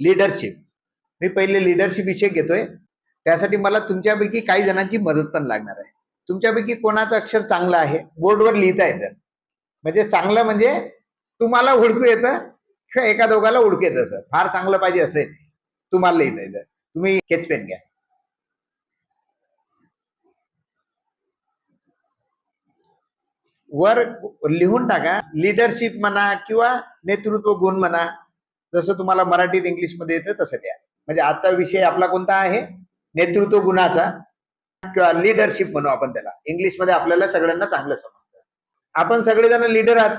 Leadership मी पहिले leadership विषय घेतोय. त्यासाठी मला तुमच्यापैकी काही जणांची मदत पण लागणार आहे. तुमच्यापैकी कोणाचं अक्षर चांगलं आहे? बोर्डवर लिहिता येतं. म्हणजे चांगलं म्हणजे तुम्हाला ओळखू येतं किंवा एका दोघाला ओळखू येतं असं. फार चांगलं पाहिजे असेल तुम्हाला लिहिता येतं. तुम्ही स्केच पेन घ्या. वर लिहून टाका. लिडरशिप म्हणा किंवा नेतृत्व गुण म्हणा. जसं तुम्हाला मराठीत इंग्लिशमध्ये येतं तसं द्या. म्हणजे आजचा विषय आपला कोणता आहे? नेतृत्व गुणाचा किंवा लिडरशिप म्हणू आपण त्याला. इंग्लिशमध्ये आपल्याला सगळ्यांना चांगलं समजतं. आपण सगळेजण लिडर आहात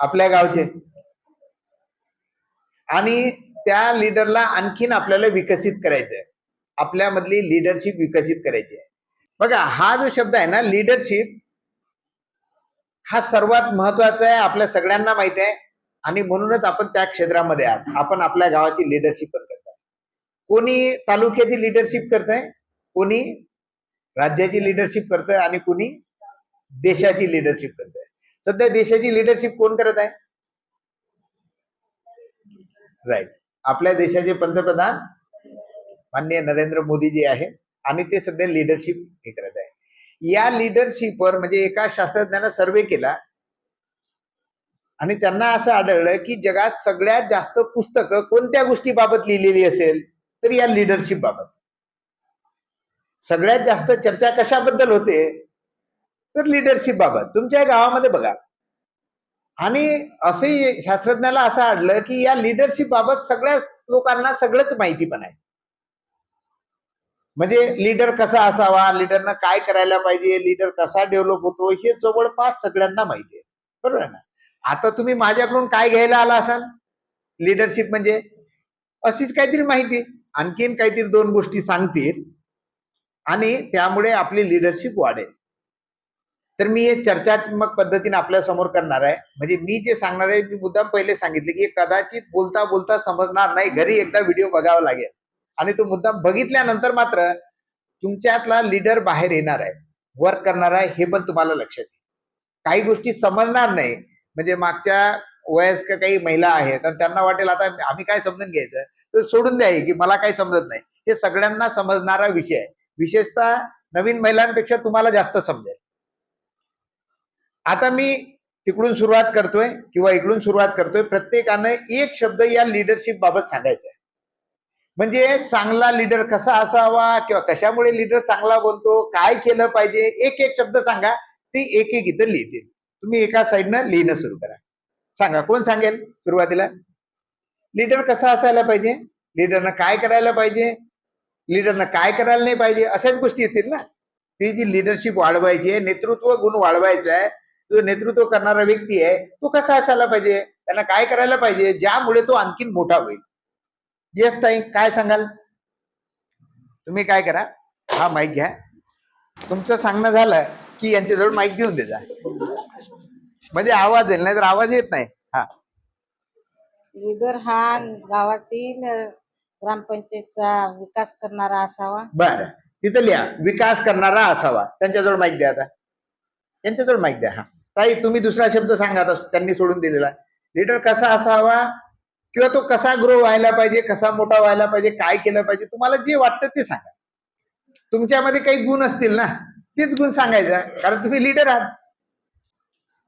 आपल्या गावचे. आणि त्या लिडरला आणखीन आपल्याला विकसित करायचंय. आपल्यामधली लिडरशिप विकसित करायची आहे बघा हा जो शब्द आहे ना लिडरशिप हा सर्वात महत्त्वाचा आहे आपल्या सगळ्यांना माहिती आहे. आणि म्हणूनच आपण त्या क्षेत्रामध्ये आहात. आपण आपल्या गावाची लिडरशिप पण करताय कोणी तालुक्याची लिडरशिप करताय कोणी राज्याची लिडरशिप करतंय आणि कोणी देशाची लिडरशिप करतंय सध्या देशाची लिडरशिप कोण करत आहे? राईट आपल्या देशाचे पंतप्रधान माननीय नरेंद्र मोदी जे आहे आणि ते सध्या लिडरशिप हे करत आहे. या लिडरशिपवर म्हणजे एका शास्त्रज्ञानं सर्वे केला आणि त्यांना असं आढळलं की जगात सगळ्यात जास्त पुस्तकं कोणत्या गोष्टीबाबत लिहिलेली असेल तर या लिडरशिप बाबत. सगळ्यात जास्त चर्चा कशाबद्दल होते? तर लिडरशिप बाबत. तुमच्या गावामध्ये बघा. आणि असंही शास्त्रज्ञाला असं आढळलं की या लिडरशिप बाबत सगळ्या लोकांना सगळंच माहिती पण आहे. म्हणजे लीडर कसा असावा? लीडरनं काय करायला पाहिजे? लीडर कसा डेव्हलप होतो? हे जवळपास सगळ्यांना माहिती आहे. बरोबर ना? आता तुम्ही माझ्याकडून काय घ्यायला आला असाल? लिडरशिप म्हणजे? अशीच काहीतरी माहिती. आणखीन काहीतरी दोन गोष्टी सांगतील. आणि त्यामुळे आपली लिडरशिप वाढेल. तर मी हे चर्चात्मक पद्धतीने आपल्यासमोर करणार आहे. म्हणजे मी जे सांगणार आहे मी मुद्दाम पहिले सांगितले की कदाचित बोलता बोलता समजणार नाही. घरी एकदा व्हिडिओ बघावा लागेल. आणि तो मुद्दाम बघितल्यानंतर मात्र तुमच्यातला लीडर बाहेर येणार आहे. वर्क करणार आहे हे पण तुम्हाला लक्षात येईल. काही गोष्टी समजणार नाही. म्हणजे मागच्या वयस्क काही महिला आहेत आणि त्यांना वाटेल आता आम्ही काय समजून घ्यायचं? तर सोडून द्याय की मला काही समजत नाही. हे सगळ्यांना समजणारा विषय आहे. विशेषतः नवीन महिलांपेक्षा तुम्हाला जास्त समजेल. आता मी तिकडून सुरुवात करतोय किंवा इकडून सुरुवात करतोय. प्रत्येकानं एक शब्द या लिडरशिप बाबत सांगायचा आहे म्हणजे चांगला लीडर कसा असावा किंवा कशामुळे लीडर चांगला बनतो काय केलं पाहिजे एक एक शब्द सांगा ती एक एक इथं लिहितील. तुम्ही एका साईडनं लिहिणं सुरू करा. सांगा कोण सांगेल सुरुवातीला? लीडर कसा असायला पाहिजे? लिडरनं काय करायला पाहिजे? लिडरनं काय करायला नाही पाहिजे? अशाच गोष्टी येतील ना. ती जी लिडरशिप वाढवायची आहे नेतृत्व गुण वाढवायचा आहे जो नेतृत्व करणारा व्यक्ती आहे तो कसा असायला पाहिजे? त्यांना काय करायला पाहिजे? ज्यामुळे तो आणखीन मोठा होईल. येस ताई काय सांगाल? तुम्ही काय करा? हा माईक घ्या. तुमचं सांगणं झालं की यांच्याजवळ माईक देऊन देजा म्हणजे आवाज येईल नाही तर आवाज येत नाही. हा. लीडर हा गावातील ग्रामपंचायतचा विकास करणारा असावा. बर. तिथं लिहा विकास करणारा असावा. त्यांच्याजवळ माईक द्या आता. त्यांच्याजवळ माईक द्या हा. ताई तुम्ही दुसरा शब्द सांगा आता त्यांनी सोडून दिलेला. लीडर कसा असावा? किंवा तो कसा ग्रो व्हायला पाहिजे कसा मोठा व्हायला पाहिजे काय केलं पाहिजे तुम्हाला जे वाटतं ते सांगा. तुमच्यामध्ये काही गुण असतील ना तेच गुण सांगायचा कारण तुम्ही लीडर आहात.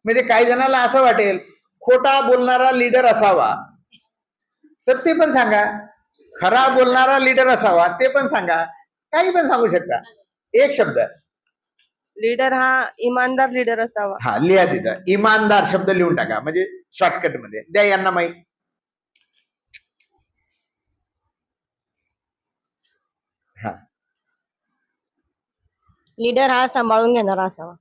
म्हणजे काही जणाला असं वाटेल खोटा बोलणारा लीडर असावा. तर ते पण सांगा. खरा बोलणारा लीडर असावा ते पण सांगा. काही पण सांगू शकता. एक शब्द. लीडर हा इमानदार लीडर असावा. हा लिहा तिथं. इमानदार शब्द लिहून टाका म्हणजे शॉर्टकटमध्ये द्या यांना माहीत हा. लीडर हा सांभाळून घेणारा असावा.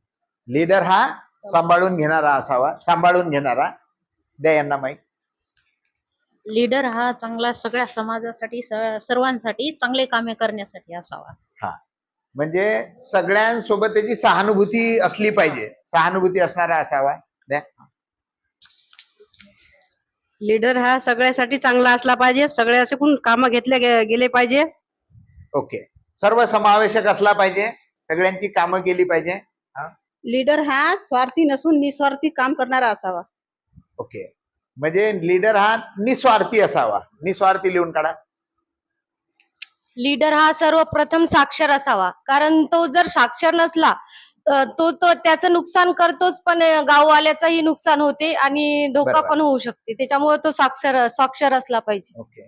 लीडर हा सांभाळून घेणारा असावा सांभाळून घेणारा. द्या यांना माहीत लीडर हा चांगला सगळ्या समाजासाठी स- सर्वांसाठी चांगले कामे करण्यासाठी असावा. हा. म्हणजे सगळ्यांसोबत त्याची सहानुभूती असली पाहिजे. सहानुभूती असणारा असावा. द्या लीडर हा सगळ्यासाठी चांगला असला पाहिजे. सगळ्याचे पण कामं घेतले गे- गेले पाहिजे. ओके. सर्व समावेशक असला पाहिजे. सगळ्यांची कामं केली पाहिजे. लीडर हा स्वार्थी नसून निस्वार्थी काम करणारा असावा. ओके. म्हणजे लीडर हा निस्वार्थी असावा. निस्वार्थी लिहून काढा. लीडर हा सर्वप्रथम साक्षर असावा. कारण तो जर साक्षर नसला अ, तो तो त्याचं नुकसान करतोच पण अ, गाववाल्याचंही नुकसान होते आणि धोका बरोबर. पण होऊ शकते. त्याच्यामुळे तो साक्षर साक्षर असला पाहिजे. ओके.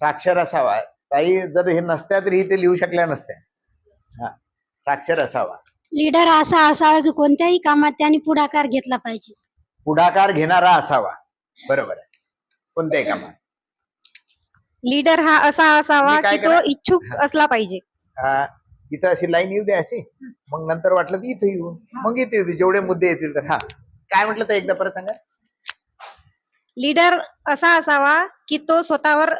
साक्षर असावा. ताई जर हे नसत्या तर इथे लिहू शकल्या नसत्या. हा. साक्षर असावा. लीडर असा असावा की कोणत्याही कामात त्यांनी पुढाकार घेतला पाहिजे. पुढाकार घेणारा असावा. बरोबर आहे. कोणत्याही कामात. लीडर हा असा असावा मी काय की तो? इच्छुक असला पाहिजे. हा, इथं अशी लाईन येऊ द्या अशी. मग नंतर वाटलं तर इथे येऊ. मग इथे येऊ. दे. जेवढे मुद्दे येतील तर. हा. काय म्हटलं तर एकदा परत सांगा? लीडर असा असावा की तो स्वतःवर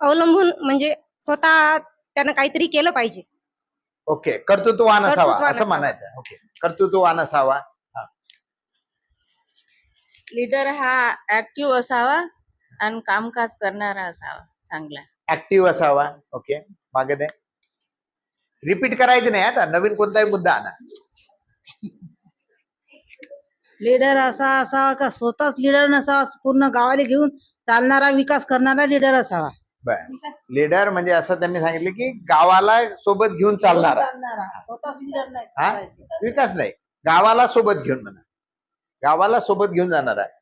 अवलंबून म्हणजे स्वतः त्यानं काहीतरी केलं पाहिजे. ओके कर्तृत्ववान असावा कर्तृत्ववान असं असावा. म्हणायचं ओके कर्तृत्ववान असावा. लीडर हा ऍक्टिव्ह असावा आणि कामकाज करणारा असावा चांगला. ऍक्टिव्ह असावा. ओके मागे दे. रिपीट करायचं नाही आता नवीन कोणताही मुद्दा आणा. लीडर असा असावा का? स्वतःच लीडर नसावा पूर्ण गावाला घेऊन चालणारा विकास करणारा लीडर असावा. बर. लीडर म्हणजे असं त्यांनी सांगितलं की गावाला सोबत घेऊन चालणारा. स्वतःच लीडर नाही हा? विकास नाही. गावाला सोबत घेऊन म्हणा. गावाला सोबत घेऊन जाणार आहे.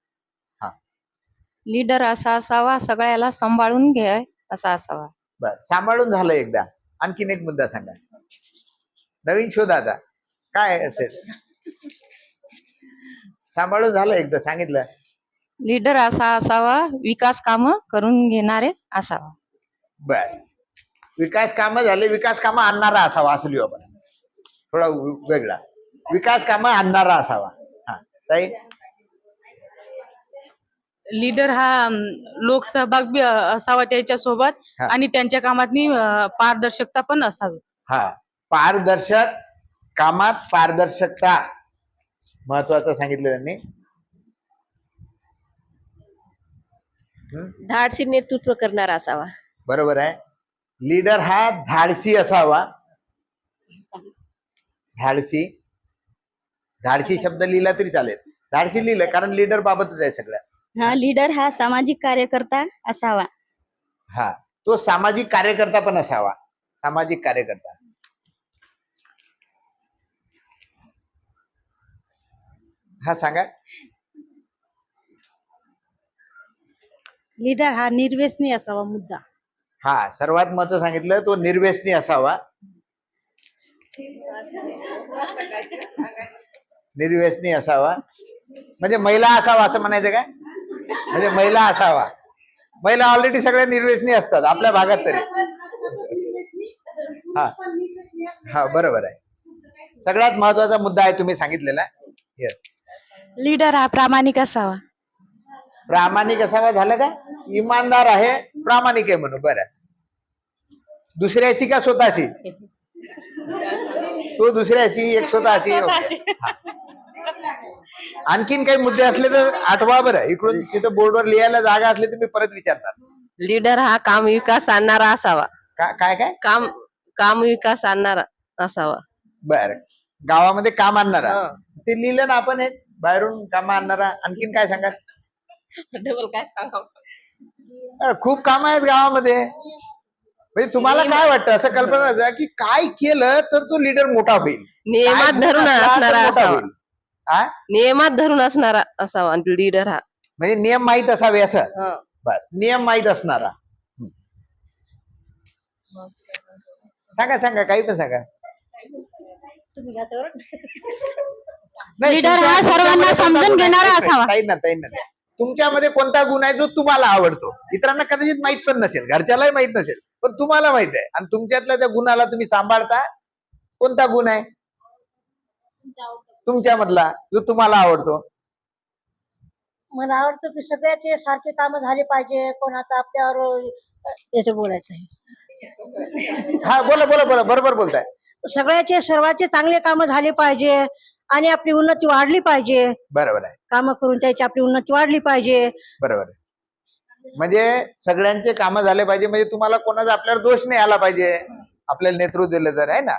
लीडर असा असावा सगळ्याला सांभाळून घ्या असा असावा. बर. सांभाळून झालं एकदा. आणखीन एक मुद्दा सांगा. नवीन शोध आता. काय असेल? सांभाळून झालं एकदा सांगितलं. लीडर असा असावा विकास काम करून घेणारे असावा. बर. विकास कामं झाले विकास कामं आणणारा असावा असं लिहू आपण. थोडा वेगळा. विकास कामं आणणारा असावा. हा. ताई? लीडर हा अम, लोकसहभाग बी अ, असावा त्याच्या सोबत हा. आणि त्यांच्या कामातनी अ, पारदर्शकता पण असावी. हा. पारदर्शक कामात पारदर्शकता महत्वाचं सांगितलं त्यांनी. धाडसी नेतृत्व करणारा असावा. बरोबर आहे. लीडर हा धाडसी असावा. धाडसी. धाडसी शब्द लिहिला तरी चालेल. धाडसी लिहिलं कारण लीडर बाबतच आहे सगळं. हा लीडर हा सामाजिक कार्यकर्ता असावा. हा तो सामाजिक कार्यकर्ता पण असावा. सामाजिक कार्यकर्ता. हा सांगा. लीडर हा निर्व्यसनी असावा मुद्दा. हा सर्वात महत्त्व सांगितलं तो निर्व्यसनी असावा. निर्व्यसनी असावा. म्हणजे महिला असावा असं म्हणायचं काय? म्हणजे महिला असावा. महिला ऑलरेडी सगळ्या निर्व्यसनी असतात आपल्या भागात तरी. हा. हा बरोबर आहे. सगळ्यात महत्त्वाचा मुद्दा आहे तुम्ही सांगितलेला. लीडर हा प्रामाणिक असावा. प्रामाणिक असावा झालं का? इमानदार आहे प्रामाणिक आहे म्हणून बरं. दुसऱ्याशी का स्वतःशी तो दुसऱ्याशी एक स्वतःशी. आणखीन काही मुद्दे असले तर आठवा बरं. इकडून तिथं बोर्डवर लिहायला जागा असली तर मी परत विचारणार. लीडर हा काम विकास आणणारा असावा. का काय काय? काम काम विकास आणणारा असावा. बर. गावामध्ये काम आणणारा. हा. ते लिहिलं ना आपण एक बाहेरून काम आणणारा. आणखीन काय सांगा डबल काय अरे, खूप काम आहेत गावामध्ये. म्हणजे तुम्हाला काय वाटतं? असं कल्पना की काय केलं तर तो लीडर मोठा होईल. नियमात धरून असणारा असावा? नियमात धरून असणारा असावा लीडर हा. म्हणजे नियम माहीत असावे असं? हा. बर. नियम माहीत असणारा. सांगा सांगा काही पण सांगा. नाही, लीडर हा सर्वांना समजून? घेणारा नाही, असावा. ताई ना ताई ना. तुमच्यामध्ये कोणता गुण आहे जो तुम्हाला आवडतो? इतरांना कदाचित माहीत पण नसेल घरच्यालाही माहीत नसेल पण तुम्हाला माहीत आहे. आणि तुमच्यातल्या त्या गुणाला तुम्ही सांभाळता? कोणता गुण आहे? तुमच्यामधला जो तुम्हाला आवडतो? मला आवडतं की सगळ्याचे सारखे काम झाले पाहिजे कोणाचं आपल्यावर याचं बोलायचं आहे. हा बोला बोला बोला बरोबर बोलताय. सगळ्याचे सर्वांचे चांगले काम झाले पाहिजे. आणि आपली उन्नती वाढली पाहिजे. बरोबर आहे. काम करून त्याची आपली उन्नती वाढली पाहिजे. बरोबर आहे. म्हणजे सगळ्यांचे कामं झाले पाहिजे म्हणजे तुम्हाला कोणाचा आपल्यावर दोष नाही आला पाहिजे. आपल्याला नेतृत्व दिलं तर आहे ना?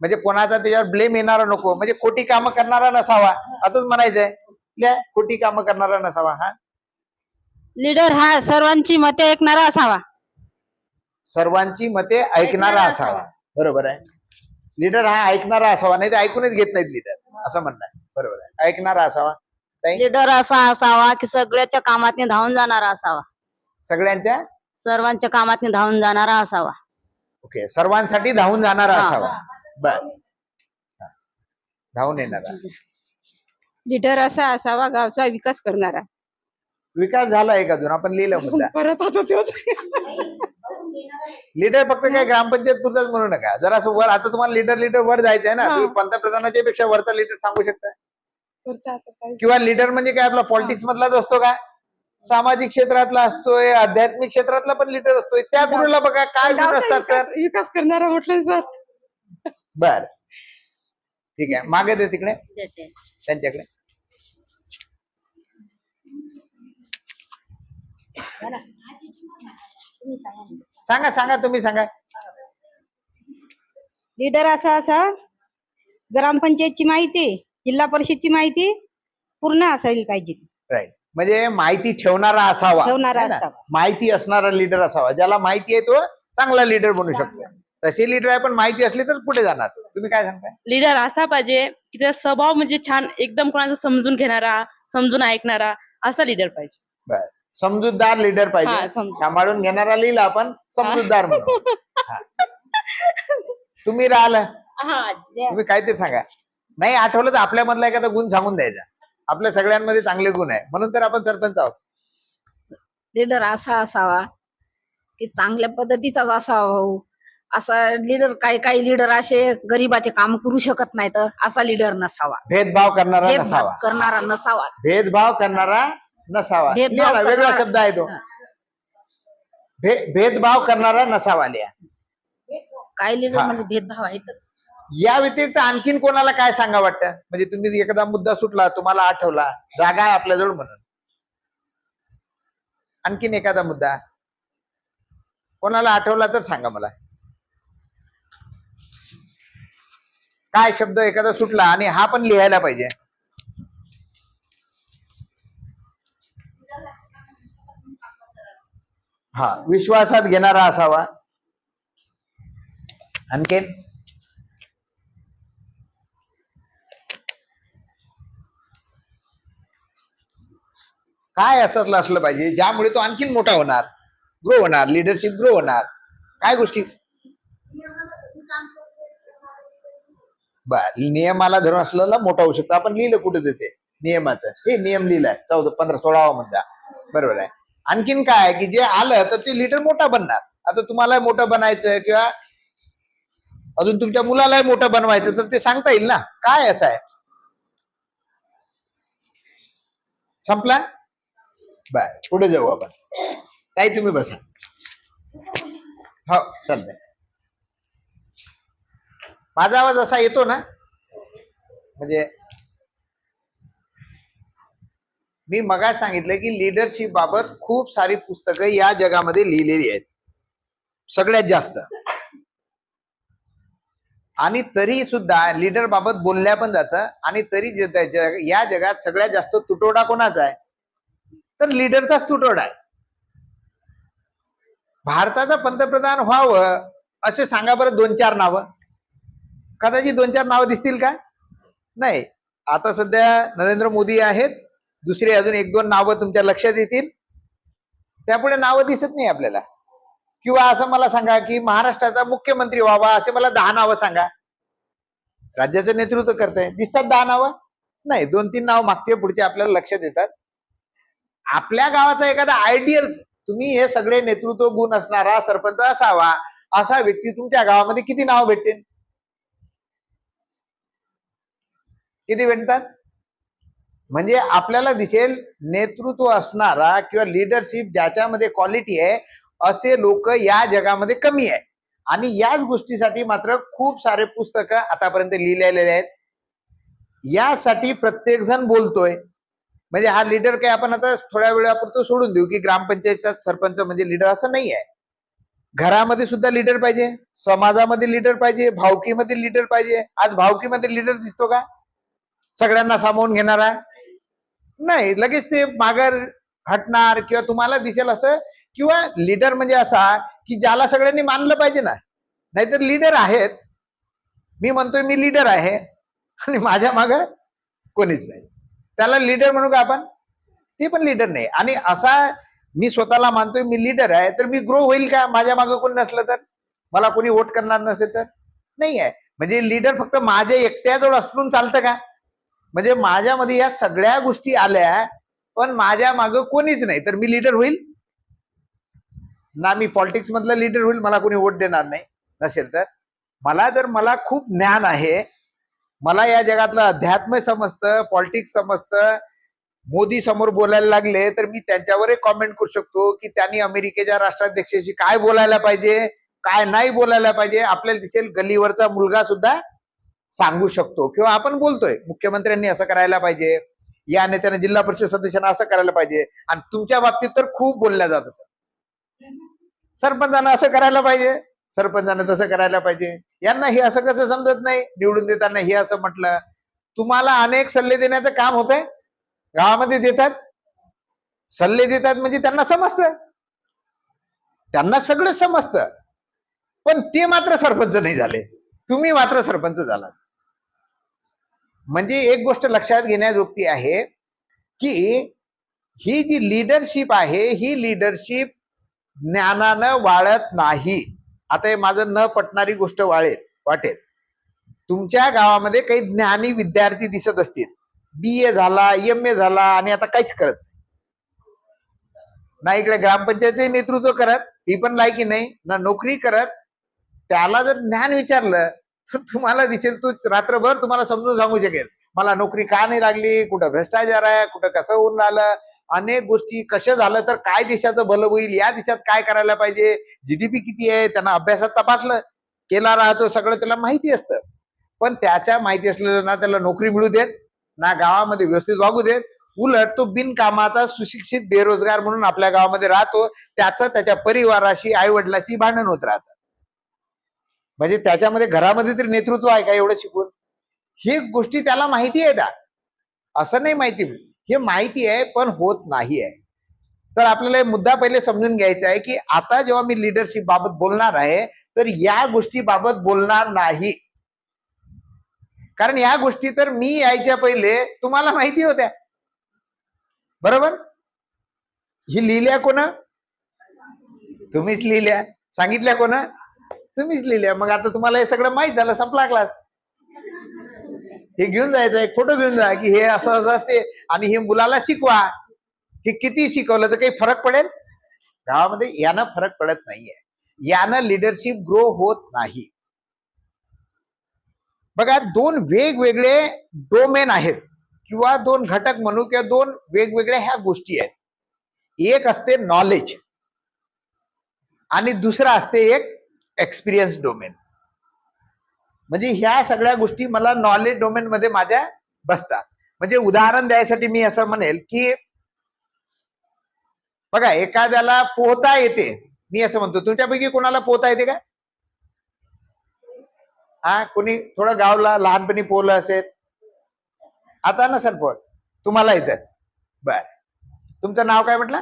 म्हणजे कोणाचा त्याच्यावर ब्लेम येणारा नको. म्हणजे खोटी कामं करणारा नसावा असंच म्हणायचंय. खोटी कामं करणारा नसावा हा? लीडर हा सर्वांची मते ऐकणारा असावा. सर्वांची मते ऐकणारा असावा. बरोबर आहे. लीडर हा ऐकणारा असावा नाही तर ऐकूनच घेत नाहीत लीडर असं म्हणणं आहे. बरोबर आहे. ऐकणारा असावा. ताई लीडर असा असावा की सगळ्याच्या कामातने धावून जाणारा असावा. सगळ्यांच्या? सर्वांच्या कामातने धावून जाणारा असावा. ओके सर्वांसाठी धावून जाणारा हा. असावा. बर. हा. धावून येणारा. लीडर असा असावा गावचा विकास करणारा. विकास झाला एक अजून. आपण लिहिलं मुद्दा. परत आता तोच. लीडर फक्त काय ग्रामपंचायत पुरताच म्हणू नका. जरा असं वर आता तुम्हाला लीडर लीडर वर जायचंय ना हा. तुम्ही पंतप्रधानाच्या पेक्षा वरचा लीडर सांगू शकता? वरचा आता काय? किंवा लीडर म्हणजे काय आपला पॉलिटिक्स मधलाच असतो का? सामाजिक क्षेत्रातला असतोय आध्यात्मिक क्षेत्रातला पण लीडर असतोय. त्या गुरुला बघा काय गुण गावचा असतात तर विकास- विकास करणारा म्हटलं सर. बर. ठीक आहे मागे दे तिकडे. त्यांच्याकडे. सांगा. सांगा तुम्ही सांगा. लीडर असा असा. ग्रामपंचायतची माहिती जिल्हा परिषदची माहिती पूर्ण असायला पाहिजे. राईट म्हणजे माहिती ठेवणारा असावा. ठेवणारा है ना? असावा. माहिती असणारा लीडर असावा. ज्याला माहिती आहे तो चांगला लीडर बनू शकतो. तसे लीडर आहे पण माहिती असली तर पुढे जाणार? तुम्ही काय सांगताय? लीडर असा पाहिजे की त्याचा स्वभाव म्हणजे छान एकदम कोणाचं समजून घेणारा समजून ऐकणारा असा लीडर पाहिजे. बर. समजूतदार लीडर हा, पाहिजे समजूत. सांभाळून घेणारा लिहिला आपण समजूतदार म्हणू हा. तुम्ही राहिला. तुम्ही काहीतरी सांगा. नाही आठवलं तर आपल्यामधला एखादा गुण सांगून द्यायचा. आपल्या सगळ्यांमध्ये चांगले गुण आहे. म्हणून तर आपण सरपंच आहोत. लीडर असा असावा की चांगल्या पद्धतीचाच असावा भाऊ. असा लीडर काही काही लीडर असे गरीबाचे काम करू शकत नाहीत. असा लीडर नसावा. भेदभाव करणारा भेदभाव नसावा. करणारा नसावा. भेदभाव करणारा नसावा. भेदभाव ना, वेगळा करणारा- शब्द आहे तो. भे- भेदभाव करणारा नसावा लिहा काही लीडर हा. म्हणजे भेदभाव आहेतच या व्यतिरिक्त आणखीन कोणाला काय सांगा वाटतं? म्हणजे तुम्ही एखादा मुद्दा सुटला तुम्हाला आठवला जागा आहे आपल्याजवळ म्हणून. आणखीन एखादा मुद्दा? कोणाला आठवला तर सांगा मला. काय शब्द एखादा सुटला आणि हा पण लिहायला पाहिजे. हा विश्वासात घेणारा असावा. आणखीन? काय असं असलं पाहिजे ज्यामुळे तो आणखीन मोठा होणार ग्रो होणार लिडरशिप ग्रो होणार. काय गोष्टी? बर नियमाला धरून असलेला मोठा होऊ शकतो. आपण लिहिलं कुठे देते? नियमाचं. हे नियम लिहिलाय. चौदा पंधरा सोळावा मुद्दा. बरोबर आहे. आणखीन काय की जे आलं तर ते लिटर मोठा बनणार. आता तुम्हाला मोठं बनायचं किंवा अजून तुमच्या मुलालाही मोठं बनवायचं तर ते सांगता येईल ना. काय असं आहे संपला? बर पुढे जाऊ आपण. काही तुम्ही बसा. हो चालतंय. माझा आवाज असा येतो ना? म्हणजे मी मगा सांगितलं की लिडरशिप बाबत खूप सारी पुस्तकं या जगामध्ये लिहिलेली आहेत. सगळ्यात जास्त. आणि तरी सुद्धा लीडर बाबत बोलल्या पण जातं आणि तरी जग- या जगात सगळ्यात जास्त तुटवडा कोणाचा आहे? तर लिडरचाच तुटवडा आहे. भारताचा पंतप्रधान व्हावं असे सांगा बरं दोन चार नावं. कदाचित दोन चार नावं दिसतील का? नाही. आता सध्या नरेंद्र मोदी आहेत दुसरे अजून एक दोन नावं तुमच्या लक्षात येतील. त्यापुढे नावं दिसत नाही आपल्याला. किंवा असं मला सांगा की महाराष्ट्राचा मुख्यमंत्री व्हावा असे मला दहा नावं सांगा. राज्याचं नेतृत्व करताय. दिसतात दहा नावं? नाही दोन तीन नाव मागचे पुढचे आपल्याला लक्षात येतात. आपल्या गावाचा एखादा आयडियल तुम्ही हे सगळे नेतृत्व गुण असणारा सरपंच असावा असा व्यक्ती तुमच्या गावामध्ये किती नाव भेटतील? किती भेटतात? म्हणजे आपल्याला दिसेल नेतृत्व असणारा किंवा लिडरशिप ज्याच्यामध्ये क्वालिटी आहे असे लोक या जगामध्ये कमी आहे. आणि याच गोष्टीसाठी मात्र खूप सारे पुस्तकं आतापर्यंत लिहिलेले आहेत. यासाठी प्रत्येक जण बोलतोय. म्हणजे हा लीडर काही आपण आता थोड्या वेळापुरतं सोडून देऊ की ग्रामपंचायतचा सरपंच म्हणजे लीडर असं नाही आहे. घरामध्ये सुद्धा लीडर पाहिजे समाजामध्ये लीडर पाहिजे भावकीमध्ये लीडर पाहिजे. आज भावकीमध्ये लीडर दिसतो का? सगळ्यांना सामावून घेणारा. नाही लगेच ते माघार हटणार किंवा तुम्हाला दिसेल असं किंवा लीडर म्हणजे असा की ज्याला सगळ्यांनी मानलं पाहिजे ना. नाहीतर लीडर आहेत. मी म्हणतोय मी लीडर आहे. आणि माझ्या माग कोणीच नाही. त्याला लीडर म्हणू का आपण? ते पण लीडर नाही. आणि असा मी स्वतःला मानतोय मी लीडर आहे तर मी ग्रो होईल का? माझ्या मागं कोण नसलं तर? मला कोणी वोट करणार नसेल तर? नाही आहे म्हणजे लीडर फक्त माझ्या एकट्याजवळ असून चालतं का? म्हणजे माझ्यामध्ये या सगळ्या गोष्टी आल्या पण माझ्या मागं कोणीच नाही. तर मी लीडर होईल? ना मी पॉलिटिक्स मधलं लीडर होईल मला कोणी वोट देणार नाही. नसेल तर. मला जर मला खूप ज्ञान आहे मला या जगातलं अध्यात्म समजतं पॉलिटिक्स समजतं मोदी समोर बोलायला लागले तर मी त्यांच्यावरही कॉमेंट करू शकतो की त्यांनी अमेरिकेच्या राष्ट्राध्यक्षाशी काय बोलायला पाहिजे काय नाही बोलायला पाहिजे. आपल्याला दिसेल गल्लीवरचा मुलगा सुद्धा सांगू शकतो किंवा आपण बोलतोय मुख्यमंत्र्यांनी असं करायला पाहिजे या नेत्याने जिल्हा परिषद सदस्यांना असं करायला पाहिजे आणि तुमच्या बाबतीत तर खूप बोलल्या जात असं. सरपंचानं असं करायला पाहिजे सरपंचानं तसं करायला पाहिजे. यांना हे असं कसं समजत नाही? निवडून देताना हे असं म्हटलं. तुम्हाला अनेक सल्ले देण्याचं काम होत आहे गावामध्ये देतात. सल्ले देतात म्हणजे त्यांना समजतं. त्यांना सगळं समजतं. पण ते मात्र सरपंच नाही झाले. तुम्ही मात्र सरपंच झाला म्हणजे एक गोष्ट लक्षात घेण्याजोगती आहे की ही जी लिडरशिप आहे ही लिडरशिप ज्ञानानं वाढत नाही. आता हे माझं न पटणारी गोष्ट वाळेल वाटेल. तुमच्या गावामध्ये काही ज्ञानी विद्यार्थी दिसत असतील. बी ए झाला एम ए झाला आणि आता काहीच करत नाही. इकडे ग्रामपंचायतचे नेतृत्व करत ती पण लायकी नाही. ना नोकरी करत त्याला जर ज्ञान विचारलं तर तुम्हाला दिसेल तो रात्रभर तुम्हाला समजून सांगू शकेल. मला नोकरी का नाही लागली? कुठं भ्रष्टाचार आहे? कुठं कसं होऊन राहिलं? अनेक गोष्टी कशा झालं? तर काय देशाचं भलं होईल? या देशात काय करायला पाहिजे? जीडीपी किती आहे? त्यांना अभ्यासात तपासलं. केला राहतो. सगळं त्याला माहिती असतं. पण त्याच्या माहिती असलेलं ना त्याला नोकरी मिळू देत ना गावामध्ये व्यवस्थित वागू देत. उलट तो बिनकामाचा सुशिक्षित बेरोजगार म्हणून आपल्या गावामध्ये राहतो. त्याचं त्याच्या परिवाराशी आई वडिलाशी भांडण होत राहतं. म्हणजे त्याच्यामध्ये घरामध्ये तरी नेतृत्व आहे का एवढं शिकून? ही गोष्टी त्याला माहिती आहे का असं नाही माहिती. हे माहिती आहे पण होत नाही आहे. तर आपल्याला मुद्दा पहिले समजून घ्यायचा आहे की आता जेव्हा मी लिडरशिप बाबत बोलणार आहे तर या गोष्टी बाबत बोलणार नाही. कारण या गोष्टी तर मी यायच्या पहिले तुम्हाला माहिती होत्या. बरोबर? ही लिहिल्या कोण? तुम्हीच लिहिल्या. सांगितल्या कोण? तुम्हीच लिहिल्या. मग आता तुम्हाला हे सगळं माहीत झालं संपला क्लास हे घेऊन जायचं एक फोटो घेऊन जा की हे असं असं असते आणि हे मुलाला शिकवा. हे किती शिकवलं तर काही फरक पडेल? गावामध्ये यानं फरक पडत नाहीये. यानं लिडरशिप ग्रो होत नाही. बघा दोन वेगवेगळे डोमेन आहेत. किंवा दोन घटक म्हणू किंवा दोन वेगवेगळ्या ह्या गोष्टी आहेत. एक असते नॉलेज आणि दुसरा असते एक एक्सपिरियन्स डोमेन म्हणजे ह्या सगळ्या गोष्टी मला नॉलेज डोमेन मध्ये माझ्या बसतात. म्हणजे उदाहरण द्यायसाठी मी असं म्हणेल की बघा एखाद्याला पोहता येते. मी असं म्हणतो तुमच्यापैकी कोणाला पोहता येते का? हा कोणी थोडं गावला लहानपणी पोहलं असेल. आता नसेल पोहत. तुम्हाला येतात. बर. तुमचं नाव काय म्हटलं?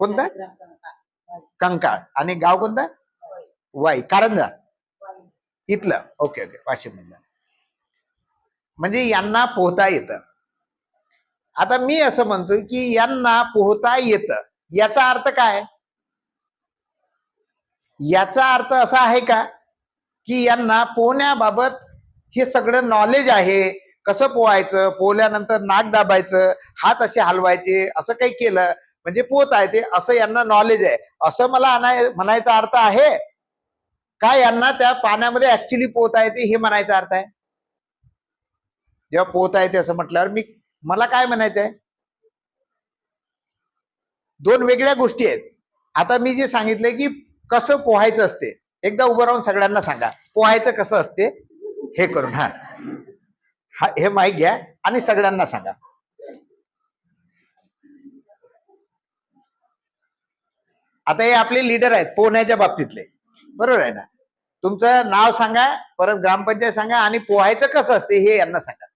कोणतं? कंकाळ. आणि गाव कोणतं? वाई. कारंजा इथलं. Okay okay. वाशिम मधलं. म्हणजे यांना पोहता येतं. आता मी असं म्हणतोय की यांना पोहता येतं. याचा अर्थ काय? याचा अर्थ असा आहे का? की यांना पोहण्याबाबत हे सगळं नॉलेज आहे. कसं पोहायचं? पोहल्यानंतर नाक दाबायचं हात असे हलवायचे असं काही केलं म्हणजे पोहता येते असं यांना नॉलेज आहे. असं मला आणाय- म्हणायचा अर्थ आहे का यांना त्या पाण्यामध्ये ऍक्च्युली पोहता येते हे म्हणायचा अर्थ आहे? जेव्हा पोहता येते असं म्हटल्यावर मी मला काय म्हणायचं आहे? दोन वेगळ्या गोष्टी आहेत. आता मी जे सांगितलंय की कसं पोहायचं असते एकदा उभं राहून सगळ्यांना सांगा पोहायचं कसं असते? हे करून हा हे माहीत घ्या आणि सगळ्यांना सांगा. आता हे आपले लीडर आहेत पोहण्याच्या बाबतीतले. बरोबर आहे ना? तुमचं नाव सांगा परत ग्रामपंचायत सांगा आणि पोहायचं कसं असते हे यांना सांगा.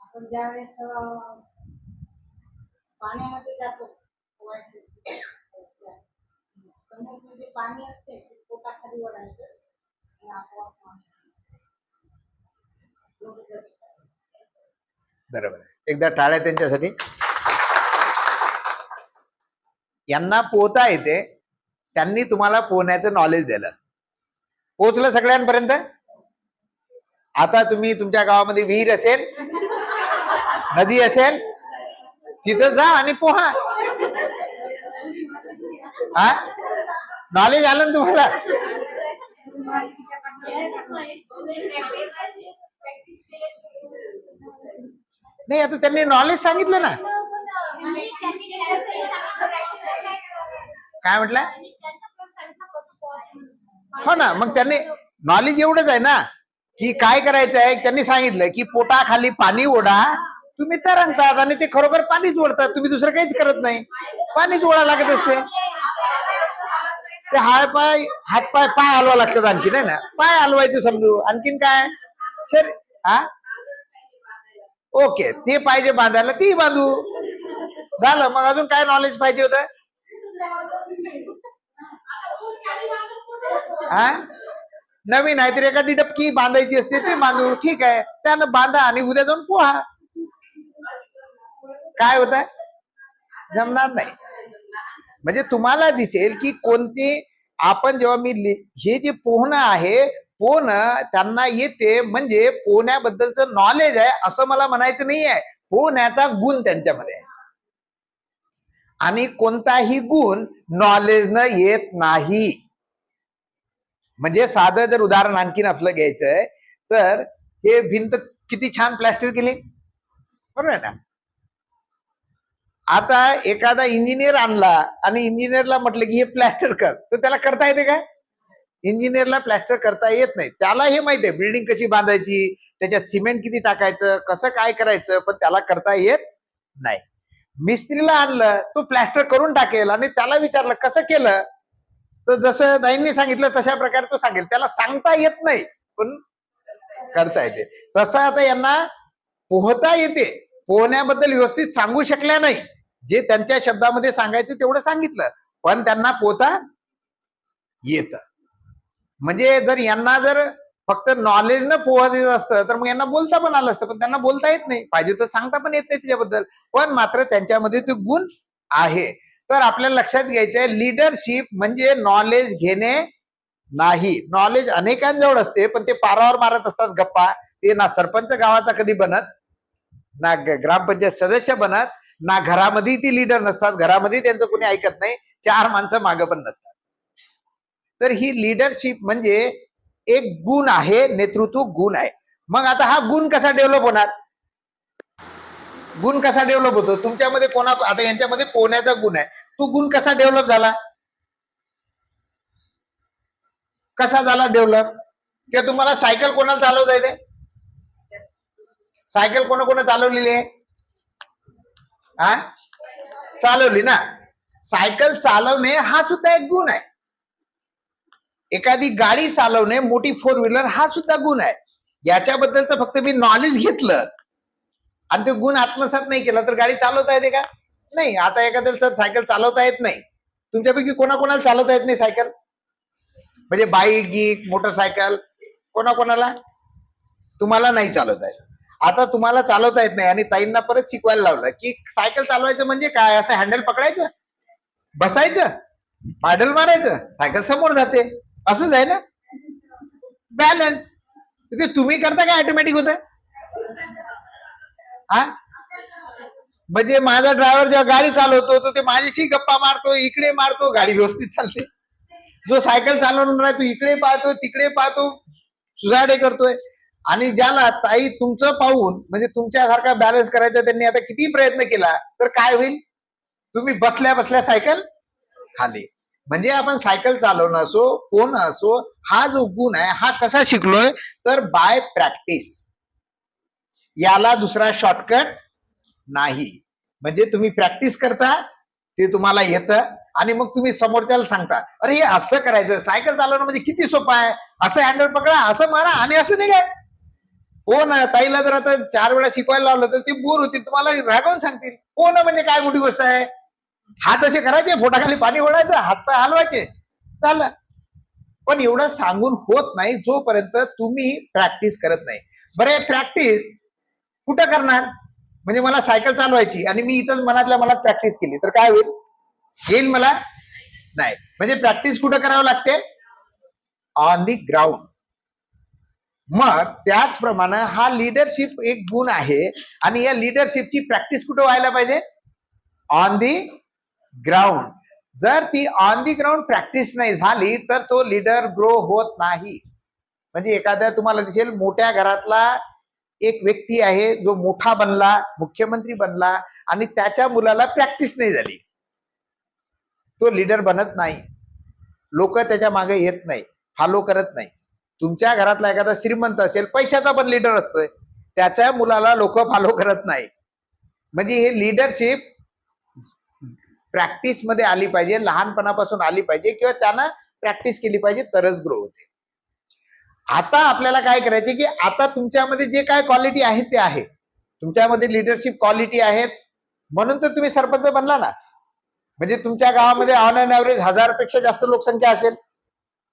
आपण ज्यावेळेस पाण्यामध्ये जातो समोरचं जे पाणी असते ते पोटाखाली ओढायचं आणि आपोआप माणूस बरोबर आहे. एकदा टाळ्या त्यांच्यासाठी. यांना पोहता येते त्यांनी तुम्हाला पोहण्याचं नॉलेज दिलं. पोहोचलं सगळ्यांपर्यंत? आता तुम्ही तुमच्या गावामध्ये विहीर असेल नदी असेल तिथं जा आणि पोहा. हा? नॉलेज आलं ना तुम्हाला? नाही आता त्यांनी नॉलेज सांगितलं ना. काय म्हटलं? हो ना मग त्यांनी नॉलेज एवढंच आहे ना की काय करायचं आहे? त्यांनी सांगितलं की पोटाखाली पाणी ओढा. तुम्ही तरंगतात आणि ते खरोखर पाणीच ओढतात. तुम्ही दुसरं काहीच करत नाही. पाणीच ओढा लागत असते. ते हाय पाय हात पाय पाय हलवा लागतात आणखी नाही ना? पाय हलवायचं समजू. आणखीन काय? सर हा? ओके ते पाहिजे बांधायला ती बांधू. झालं मग अजून काय नॉलेज पाहिजे होत? हा? नवीन आहे तरी एखादी डबकी बांधायची असते ते बांधू. ठीक आहे त्यानं बांधा आणि उद्या जाऊन पोहा. काय होत जमणार नाही. म्हणजे तुम्हाला दिसेल की कोणते आपण जेव्हा मी हे जे पोहणं आहे पोहणं त्यांना येते म्हणजे पोहण्याबद्दलचं नॉलेज आहे असं मला म्हणायचं नाही आहे पोहण्याचा गुण त्यांच्यामध्ये. आहे आणि कोणताही गुण नॉलेज न येत नाही. म्हणजे साधं जर उदाहरण आणखीन आपलं घ्यायचंय तर हे भिंत किती छान प्लॅस्टर केली? बरोबर ना? आता एखादा इंजिनियर आणला आणि इंजिनियरला म्हटलं की हे प्लॅस्टर कर. तर त्याला करता येते का? इंजिनियरला प्लॅस्टर करता येत नाही. त्याला हे माहिती आहे बिल्डिंग कशी बांधायची त्याच्यात सिमेंट किती टाकायचं कसं काय करायचं पण त्याला करता येत नाही. मिस्त्रीला आणलं तो प्लॅस्टर करून टाकेल आणि त्याला विचारलं कसं केलं? तर जसं दाईंनी सांगितलं तशा प्रकारे तो सांगेल. त्याला सांगता येत नाही पण करता येते. तसं आता यांना पोहता येते. पोहण्याबद्दल व्यवस्थित सांगू शकल्या नाही. जे त्यांच्या शब्दामध्ये सांगायचं तेवढं सांगितलं. पण त्यांना पोहता येत. म्हणजे जर यांना जर फक्त नॉलेज न पोहायचं असतं तर मग यांना बोलता पण आलं असतं पण त्यांना बोलता येत नाही. पाहिजे तर सांगता पण येत नाही त्याच्याबद्दल पण मात्र त्यांच्यामध्ये ते गुण आहे. तर आपल्याला लक्षात घ्यायचं आहे लिडरशिप म्हणजे नॉलेज घेणे नाही. नॉलेज अनेकांजवळ असते पण ते पारावर मारत असतात गप्पा. ते ना सरपंच गावाचा कधी बनत ना ग्रामपंचायत सदस्य बनत ना घरामध्ये ती लीडर नसतात घरामध्ये त्यांचं कोणी ऐकत नाही चार माणसं मागं पण नसतात. तर ही लिडरशिप म्हणजे एक गुण आहे नेतृत्व गुण आहे. मग आता हा गुण कसा डेव्हलप होणार? गुण कसा डेव्हलप होतो? तुमच्यामध्ये कोणा आता यांच्यामध्ये पोहण्याचा गुण आहे? तो गुण कसा डेव्हलप झाला? कसा झाला डेव्हलप किंवा तुम्हाला सायकल कोणाला चालवता येते? सायकल कोणा कोणा चालवलेली आहे? हा? चालवली ना? सायकल चालवणे हा सुद्धा एक गुण आहे. एखादी गाडी चालवणे मोठी फोर व्हीलर हा सुद्धा गुण आहे. याच्याबद्दलचं फक्त मी नॉलेज घेतलं. आणि ते गुण आत्मसात नाही केला तर गाडी चालवता येते का? नाही. आता एखाद्याला सर सायकल चालवता येत नाही. तुमच्यापैकी कोणाकोणाला चालवता येत नाही सायकल? म्हणजे बाईक गीक मोटरसायकल कोणाकोणाला? तुम्हाला नाही चालवता येत. आता तुम्हाला चालवता येत नाही आणि ताईंना परत शिकवायला लावलं. की सायकल चालवायचं म्हणजे काय? असं हँडल पकडायचं? बसायचं? पाडल मारायचं? सायकल समोर जाते. असंच आहे ना? बॅलन्स. ते तुम्ही करता काय ऑटोमॅटिक होत? हा? म्हणजे माझा ड्रायव्हर जेव्हा गाडी चालवतो तर ते माझ्याशी गप्पा मारतो इकडे मारतो गाडी व्यवस्थित चालते. जो सायकल चालवणार तो इकडे पाहतो तिकडे पाहतो सुसाडे करतोय. आणि ज्याला ताई तुमचं पाहून म्हणजे तुमच्यासारखा बॅलन्स करायचा त्यांनी आता किती प्रयत्न केला तर काय होईल? तुम्ही बसल्या बसल्या सायकल खाली. म्हणजे आपण सायकल चालवणं असो कोण असो हा जो गुण आहे हा कसा शिकलोय? तर बाय प्रॅक्टिस याला दुसरा शॉर्टकट नाही. म्हणजे तुम्ही प्रॅक्टिस करता ते तुम्हाला येतं आणि मग तुम्ही समोरच्याला सांगता अरे हे असं करायचं सायकल चालवणं म्हणजे किती सोपं आहे? असं हँडल पकडा असं मारा आणि असं नाही काय हो ना ताईला जर आता चार वेळा शिकवायला लावलं तर ते बोर होतील. तुम्हाला रागवून सांगतील. हो ना म्हणजे काय मोठी गोष्ट आहे? हात असे करायचे फोटाखाली पाणी ओढायचं हातपाय हलवायचे. चाललं पण एवढं सांगून होत नाही जोपर्यंत तुम्ही प्रॅक्टिस करत नाही. बरं प्रॅक्टिस कुठं करणार? म्हणजे मला सायकल चालवायची आणि मी इथंच मनातल्या मनात प्रॅक्टिस केली. तर काय होईल? येईल मला? नाही. म्हणजे प्रॅक्टिस कुठं करावं लागते? ऑन दी ग्राउंड मग त्याचप्रमाणे हा लिडरशिप एक गुण आहे आणि या लिडरशिपची प्रॅक्टिस कुठे व्हायला पाहिजे? ऑन दी ग्राउंड जर ती ऑन दी ग्राउंड प्रॅक्टिस नाही झाली तर तो लीडर ग्रो होत नाही. म्हणजे एखाद्या तुम्हाला दिसेल मोठ्या घरातला एक व्यक्ती आहे जो मोठा बनला मुख्यमंत्री बनला आणि त्याच्या मुलाला प्रॅक्टिस नाही झाली. तो लीडर बनत नाही. लोक त्याच्यामागे येत नाही. फॉलो करत नाही. तुमच्या घरातला एखादा श्रीमंत असेल पैशाचा पण लीडर असतोय. त्याच्या मुलाला लोक फॉलो करत नाही. म्हणजे हे लिडरशिप प्रॅक्टिसमध्ये आली पाहिजे लहानपणापासून आली पाहिजे किंवा त्यांना प्रॅक्टिस केली पाहिजे तरच ग्रो होते. आता आपल्याला काय करायचे की आता तुमच्यामध्ये जे काय क्वालिटी आहेत ते आहे. तुमच्यामध्ये लिडरशिप क्वालिटी आहेत. म्हणून तर तुम्ही सरपंच बनला ना. म्हणजे तुमच्या गावामध्ये ऑन अन ऍव्हरेज हजारपेक्षा जास्त लोकसंख्या असेल.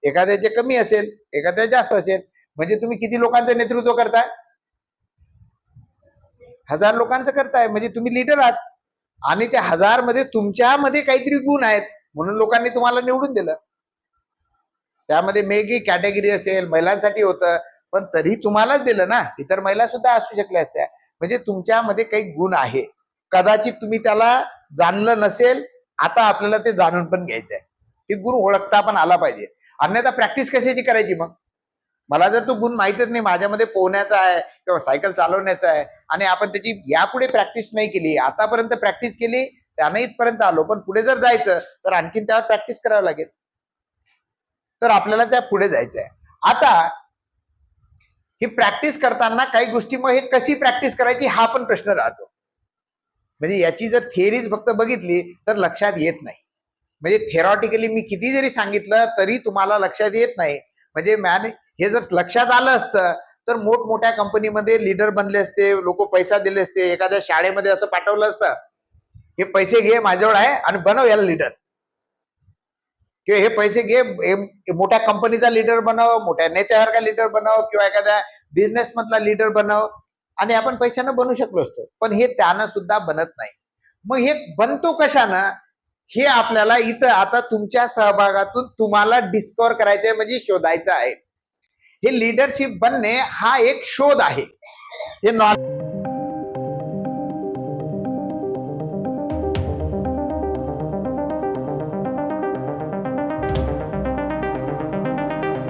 एखाद्याचे कमी असेल एखाद्या जास्त असेल म्हणजे तुम्ही किती लोकांचं नेतृत्व करताय? हजार लोकांचं करताय म्हणजे तुम्ही लिडर आहात. आणि त्या हजारमध्ये तुमच्यामध्ये काहीतरी गुण आहेत म्हणून लोकांनी तुम्हाला निवडून दिलं. त्यामध्ये मेगी कॅटेगरी असेल महिलांसाठी होतं पण तरी तुम्हालाच दिलं ना. इतर महिला सुद्धा असू शकल्या असत्या. म्हणजे तुमच्यामध्ये काही गुण आहे. कदाचित तुम्ही त्याला जाणलं नसेल आता आपल्याला ते जाणून पण घ्यायचं आहे ते गुण ओळखता पण आला पाहिजे. अन्यथा प्रॅक्टिस कशाची करायची मग? मला जर तो गुण माहितच नाही माझ्यामध्ये पोहण्याचा आहे किंवा सायकल चालवण्याचा आहे आणि आपण त्याची यापुढे प्रॅक्टिस नाही केली आतापर्यंत प्रॅक्टिस केली त्याने इथपर्यंत आलो पण पुढे जर जायचं तर आणखीन त्यावर प्रॅक्टिस करावं लागेल. तर आपल्याला त्या पुढे जायचं आहे. आता ही प्रॅक्टिस करताना काही गोष्टी मग हे कशी प्रॅक्टिस करायची हा पण प्रश्न राहतो. म्हणजे याची जर थिअरीज फक्त बघितली तर लक्षात येत नाही. म्हणजे थेरॉटिकली मी किती जरी सांगितलं तरी तुम्हाला लक्षात येत नाही. म्हणजे मॅने हे जर लक्षात आलं असतं तर मोठमोठ्या कंपनीमध्ये लीडर बनले असते लोक पैसा दिले असते एखाद्या शाळेमध्ये असं पाठवलं असतं. हे पैसे घे माझ्याजवळ आहे आणि बनव याला लीडर किंवा हे पैसे घे मोठ्या कंपनीचा लीडर बनव मोठ्या नेत्यासारखा लीडर बनव किंवा एखाद्या बिझनेस मधला लीडर बनव. आणि आपण पैशानं बनू शकलो असतो. पण हे त्यानं सुद्धा बनत नाही. मग हे बनतो कशानं? हे आपल्याला इथं आता तुमच्या सहभागातून तुम्हाला डिस्कवर करायचंय म्हणजे शोधायचं आहे. हे लिडरशिप बनणे हा एक शोध आहे. हे नॉन